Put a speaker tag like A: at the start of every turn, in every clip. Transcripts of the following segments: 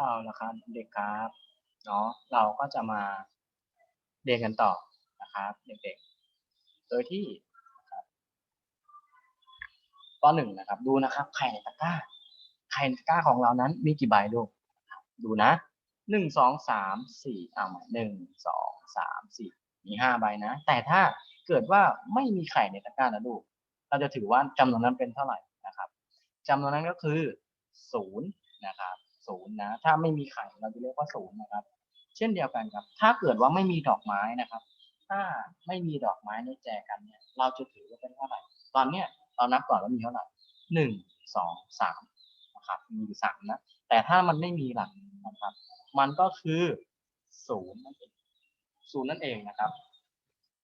A: เอาละครับเด็กครับเนาะเราก็จะมาเรียนกันต่อนะครับเด็กๆ โดยที่ข้อหนึ่งนะครับ ดูนะครับไข่ในตะกร้าไข่ในตะกร้าของเรานั้นมีกี่ใบลูกดูนะหนึ่งสองสามสี่เอาหมหนึ่งสองสามสี่มีห้าใบนะ แต่ถ้าเกิดว่าไม่มีไข่ในตะกร้านะลูก เราจะถือว่าจำนวนนั้นเป็นเท่าไหร่นะครับจำนวนนั้นก็คือศูนย์นะครับ ศูนย์นะ ถ้าไม่มีไข่เราจะเรียกว่าศูนย์นะครับ เช่นเดียวกันครับ ถ้าเกิดว่าไม่มีดอกไม้นะครับ ถ้าไม่มีดอกไม้ในแจกันเนี่ย เราจะถือว่าเป็นเท่าไหร่ ตอนเนี้ยเรานับก่อนว่ามีเท่าไหร่หนึ่งสองสามนะครับมีอยู่สามนะ แต่ถ้ามันไม่มีหลักนะครับ มันก็คือศูนย์นั่นเองศูนย์นั่นเองนะครับ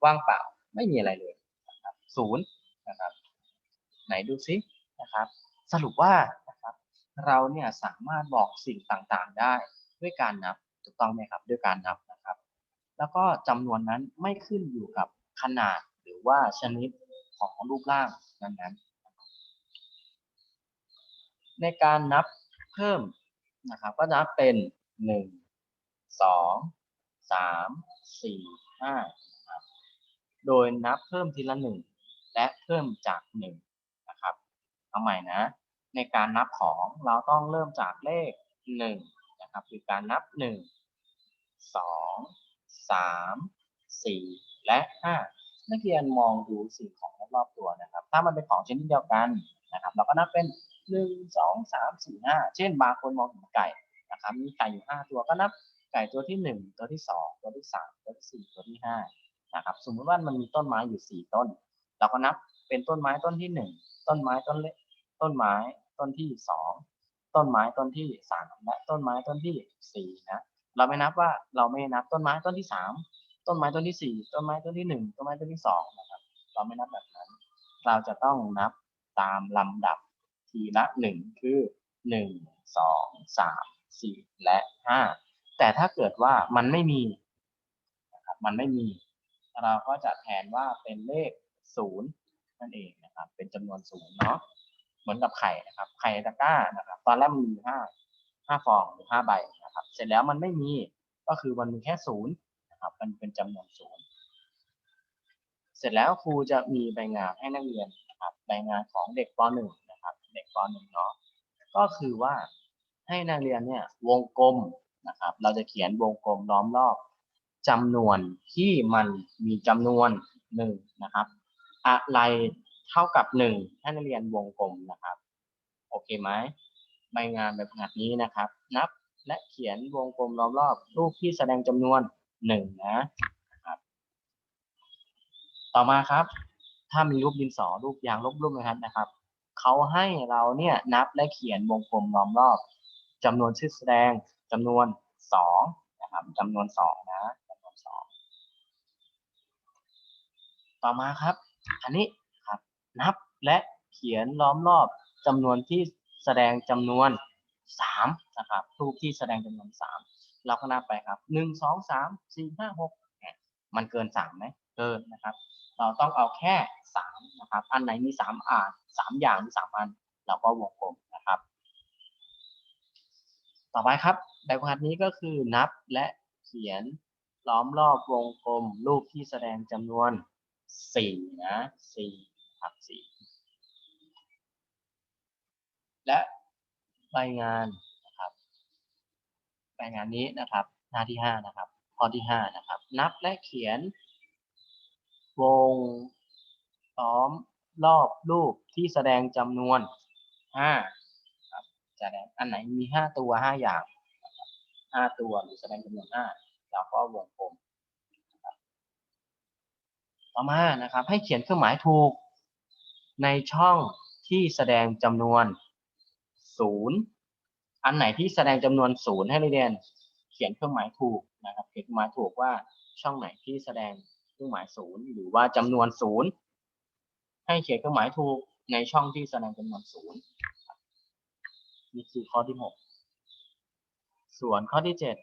A: ว่างเปล่าไม่มีอะไรเลยนะครับศูนย์นะครับ ไหนดูซินะครับ สรุปว่า เราเนี่ยสามารถบอกสิ่งต่างๆได้ด้วยการนับถูกต้องไหมครับ ด้วยการนับนะครับ แล้วก็จำนวนนั้นไม่ขึ้นอยู่กับขนาดหรือว่าชนิดของรูปร่างนั้นๆในการนับเพิ่มนะครับ ก็นับเป็นหนึ่งสองสามสี่ห้านะครับโดยนับเพิ่มทีละหนึ่งและเพิ่มจากหนึ่งนะครับเอาใหม่นะ ในการนับของเราต้องเริ่มจากเลขหนึ่งนะครับคือการนับหนึ่งสองสามสี่และห้านักเรียนมองดูสิ่งของรอบๆตัวนะครับ ถ้ามันเป็นของชนิดเดียวกันนะครับ เราก็นับเป็นหนึ่งสองสามสี่ห้าเช่นบางคนมองเห็นไก่นะครับมีไก่อยู่ห้าตัวก็นับไก่ตัวที่หนึ่งตัวที่สองตัวที่สามตัวที่สี่ตัวที่ห้านะครับสมมติว่ามันมีต้นไม้อยู่สี่ต้น เราก็นับเป็นต้นไม้ต้นที่หนึ่งต้นไม้ต้นเล็กต้นไม้ ต้นที่สองต้นไม้ต้นที่สามและต้นไม้ต้นที่สี่นะเราไม่นับว่าเราไม่นับต้นไม้ต้นที่สามต้นไม้ต้นที่สี่ต้นไม้ต้นที่หนึ่งต้นไม้ต้นที่สองนะครับ เราไม่นับแบบนั้น เราจะต้องนับตามลำดับทีละหนึ่งคือหนึ่งสองสามสี่และห้าแต่ถ้าเกิดว่ามันไม่มีนะครับมันไม่มี เราก็จะแทนว่าเป็นเลขศูนย์นั่นเองนะครับ เป็นจำนวนศูนย์เนาะ เหมือนกับไข่นะครับ ไข่ตะกร้านะครับ ตอนแรกมันมีห้าห้าฟองหรือห้าใบนะครับ เสร็จแล้วมันไม่มีก็คือมันมีแค่ศูนย์นะครับ มันเป็นจำนวนศูนย์เสร็จแล้วครูจะมีใบงานให้นักเรียนนะครับใบงานของเด็กป .1 นะครับ เด็กป .1 เนาะก็คือว่าให้นักเรียนเนี่ยวงกลมนะครับ เราจะเขียนวงกลมล้อมรอบจำนวนที่มันมีจำนวนหนึ่งนะครับ อะไร เท่ากับหนึ่งให้นักเรียนวงกลมนะครับ โอเคไหมใบงานแบบแบบนี้นะครับ นับและเขียนวงกลมล้อมรอบรูปที่แสดงจำนวนหนึ่งนะครับ ต่อมาครับ ถ้ามีรูปดินสอรูปยางลบรูปนะครับนะครับเขาให้เราเนี่ยนับและเขียนวงกลมล้อมรอบจำนวนชื่อแสดงจำนวนสองนะครับจำนวนสองนะจำนวนสองต่อมาครับ อันนี้ นับและเขียนล้อมรอบจำนวนที่แสดงจำนวน3นะครับรูปที่แสดงจำนวน 3 เราก็นับไปครับ 1 2 3 4 5 6เนี่ยมันเกิน3ไหมเกินนะครับ เราต้องเอาแค่3นะครับ อันไหนมี3อ่าน3อย่างมี3อัน เราก็วงกลมนะครับ ต่อไปครับแบบฝึกหัดนี้ก็คือนับและเขียนล้อมรอบวงกลมรูปที่แสดงจำนวน4นะ4ักและรายงานนะครับ รายงานนี้นะครับ หน้าที่ห้านะครับ ข้อที่ห้านะครับ นับและเขียน วงล้อมรอบรูปที่แสดงจำนวนห้าครับจแสดงอันไหนมีห้าตัวห้าอย่างห้าตัวหรือแสดงจำนวนห้าเราก็วงกลมต่อมานะครับ ให้เขียนเครื่องหมายถูก ในช่องที่แสดงจำนวนศูนย์อันไหนที่แสดงจำนวนศูนย์ให้เรียนเขียนเครื่องหมายถูกนะครับเขียนเครื่องหมายถูกว่าช่องไหนที่แสดงเครื่องหมายศูนย์หรือว่าจำนวนศูนย์ให้เขียนเครื่องหมายถูกในช่องที่แสดงจำนวนศูนย์นี่คือข้อที่หกส่วนข้อที่เจ็ด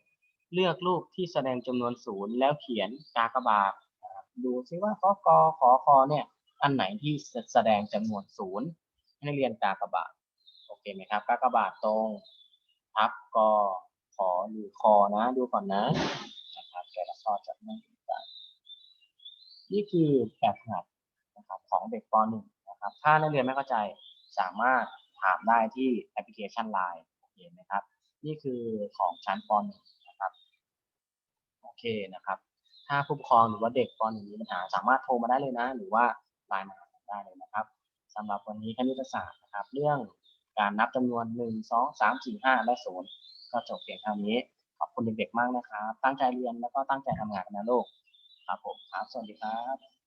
A: เลือกรูปที่แสดงจำนวนศูนย์แล้วเขียนกากบาทดูซิว่าข้อกอขอคอเนี่ย อันไหนที่แสดงจำนวนศูนย์ให้เรียนกากบาทโอเคไหมครับกากบาทตรงทับกออหรือคอนะดูก่อนนะนะครับแต่ละข้อจะไม่เหมือนกันนี่คือแบบหัดนะครับของเด็กป .1 นะครับถ้านักเรียนไม่เข้าใจสามารถถามได้ที่แอปพลิเคชัน Line โอเคไหมครับนี่คือของชั้นป .1 นะครับโอเคนะครับถ้าผู้ปกครองหรือว่าเด็กป .1 มีปัญหาสามารถโทรมาได้เลยนะ หรือว่า ไลน์มาหาได้เลยนะครับสำหรับวันนี้คณิตศาสตร์นะครับ เรื่องการนับจำนวน 1 2 3 4 5 และ0ก็จบเพียงเท่านี้ ขอบคุณเด็กๆมากนะครับ ตั้งใจเรียนแล้วก็ตั้งใจทำงานกันนะลูกครับผมครับ สวัสดีครับ